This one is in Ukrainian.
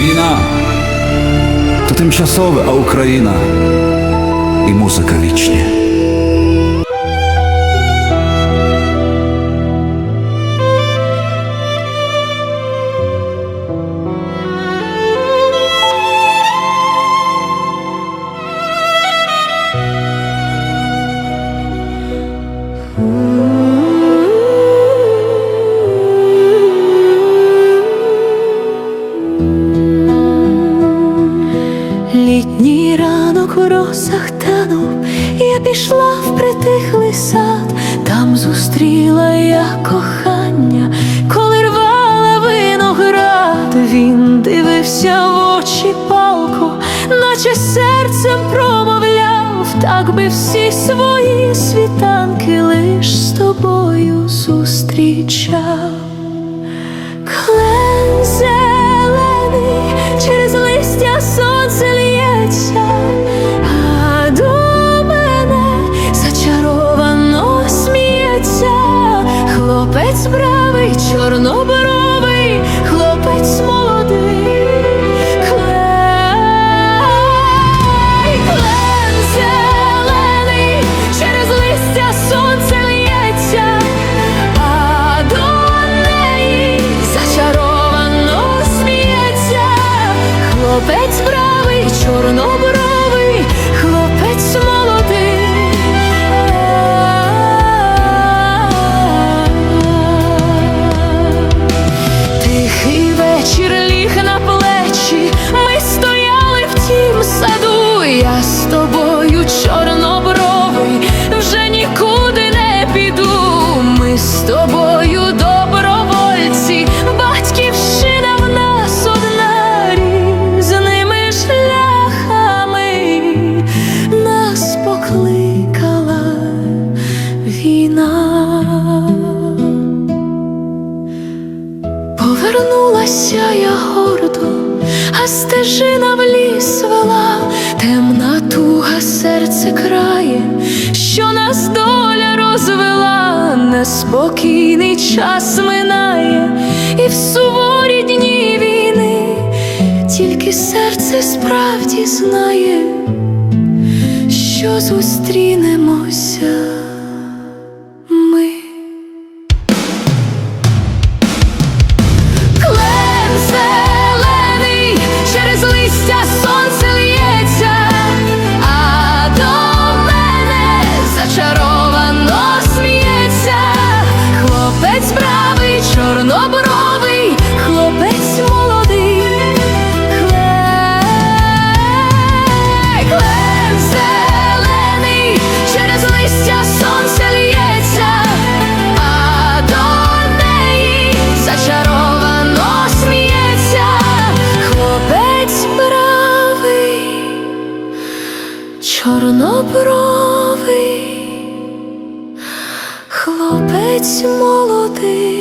Війна то тимчасове, а Україна і музика вічні. У росах танув, я пішла в притихлий сад, там зустріла я кохання, коли рвала виноград, він дивився в очі палко, наче серцем промовляв, так би всі свої світанки лиш з тобою зустрічав. Хлопець бравий, чорнобровий, хлопець молодий. Клен, клен через листя сонце лється, а до неї зачаровано сміється, хлопець бравий, чорнобровий, Повернулася я гордо, а стежина в ліс вела, темна туга серце крає, що нас доля розвела, неспокійний час минає, і в суворі дні війни тільки серце справді знає, що зустрінемося чорнобровий, хлопець молодий.